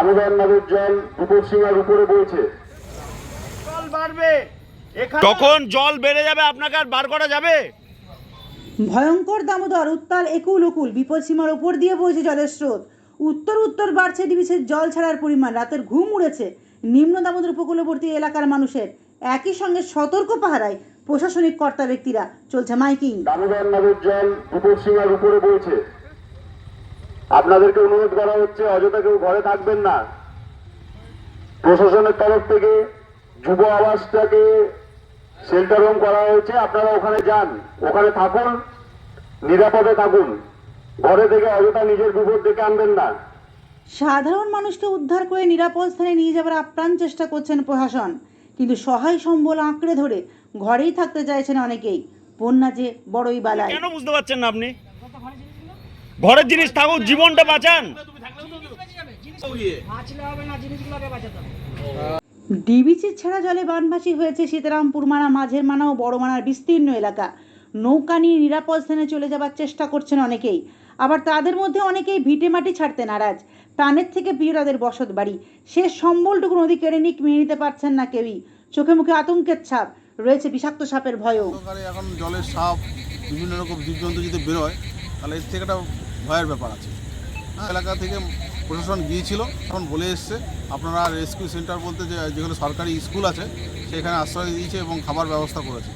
দামোদর নদের জল উপরে বইছে। জল বাড়বে। এখানে যখন জল বেড়ে যাবে আপনাকে আর বার করা যাবে? ভয়ঙ্কর দামোদর উত্তাল একুল উকুল বিপদসীমার ওপর দিয়ে বইছে জলের স্রোত। উত্তর উত্তর বাড়ছে ডিবিসের জল ছাড়ার পরিমাণ রাতের ঘুম উড়েছে। নিম্ন দামোদর উপকূলবর্তী এলাকার মানুষের একই সঙ্গে সতর্ক পাহারায় প্রশাসনিক কর্তা ব্যক্তিরা চলছে মাইকিং। দামোদর নদের জল বিপদসীমার উপরে বইছে। আপনাদেরকে অনুরোধ করা হচ্ছে অযথা কেউ ঘরে থাকবেন না। প্রশাসনের তরফ থেকে যুব আবাসটাকে শেল্টার হোম করা হয়েছে আপনারা ওখানে যান ওখানে থাকুন নিরাপদে থাকুন। ঘরে থেকে অযথা নিজের বিপদ ডেকে আনবেন না। সাধারণ মানুষকে উদ্ধার করে নিরাপদ স্থানে নিয়ে যাবার আপ্রাণ চেষ্টা করছেন প্রশাসন। কিন্তু সহায় সম্বল আঁকড়ে ধরে ঘরেই থাকতে চাইছেন অনেকেই। বন্যা যে বড়ই বালায় কেন বুঝতে পারছেন না আপনি? ঘরের জিনিস থাকুক জীবনটা বাঁচান। ডিবিসির ছাড়া জলে বানভাসি হয়েছে সীতারামপুর মানা মাঝের মানা ও বড় মানার বিস্তীর্ণ এলাকা। নৌকা নিয়ে নিরাপদ স্থানে চলে যাবার চেষ্টা করছেন অনেকেই। আবার তাদের মধ্যে অনেকেই ভিটে মাটি ছাড়তে নারাজ। প্রাণের থেকে প্রিয় তাদের বসত বাড়ি। শেষ সম্বলটুকু নদী কেড়ে নিক মেনে নিতে পারছেন না কেউই। চোখে মুখে আতঙ্কের ছাপ। রয়েছে বিষাক্ত সাপের ভয়ও। এখন জলের সাপ বিভিন্ন রকম জীবজন্তু যদি বেরোয় তাহলে এর থেকে একটা ভয়ের ব্যাপার আছে। এলাকা থেকে প্রশাসন গিয়েছিল এখন বলে এসছে আপনারা রেস্কিউ সেন্টার বলতে যে যেগুলো সরকারি স্কুল আছে সেখানে আশ্রয় দিয়েছে এবং খাবার ব্যবস্থা করেছে।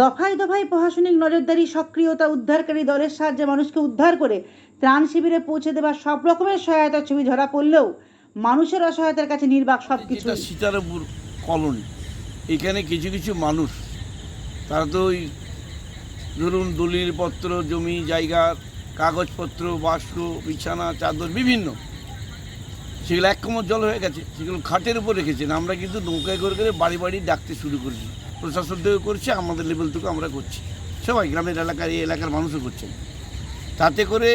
দফায় দফায় প্রশাসনিক নজরদারি সক্রিয়তা উদ্ধারকারী দলের সাহায্যে মানুষকে উদ্ধার করে ত্রাণ শিবিরে পৌঁছে দেওয়ার সব রকমের সহায়তার ছবি ধরা পড়লেও মানুষের অসহায়তার কাছে নির্বাক সব কিছু এটা সীতারামপুর কলোনি। এখানে কিছু কিছু মানুষ তারা তো ওই ধরুন দলিলপত্র জমি জায়গা কাগজপত্র বাস্ক বিছানা, চাদর, বিভিন্ন। সেগুলো এক কোমর জল হয়ে গেছে, সেগুলো খাটের উপর রেখেছেন। আমরা কিন্তু নৌকায় করে করে বাড়ি বাড়ি ডাকতে শুরু করেছি। প্রশাসন থেকে করছে, আমাদের লেভেল থেকে আমরা করছি। সবাই গ্রামের এলাকার, এই এলাকার মানুষও করছেন। তাতে করে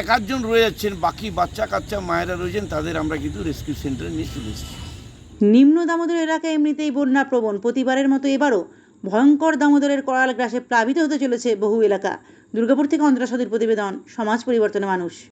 এক আধজন রয়ে যাচ্ছেন, বাকি বাচ্চা কাচ্চা মায়েরা রয়েছেন, তাদের আমরা কিন্তু রেস্কিউ সেন্টারে নিয়ে চলে এসেছি। নিম্ন দামোদর এলাকা এমনিতেই বন্যা প্রবণ প্রতিবারের মতো এবারও ভয়ঙ্কর দামোদরের করাল গ্রাসে প্লাবিত হতে চলেছে বহু এলাকা। দুর্গাপুর থেকে অন্তরা প্রতিবেদন, সমাজ পরিবর্তনে মানুষ।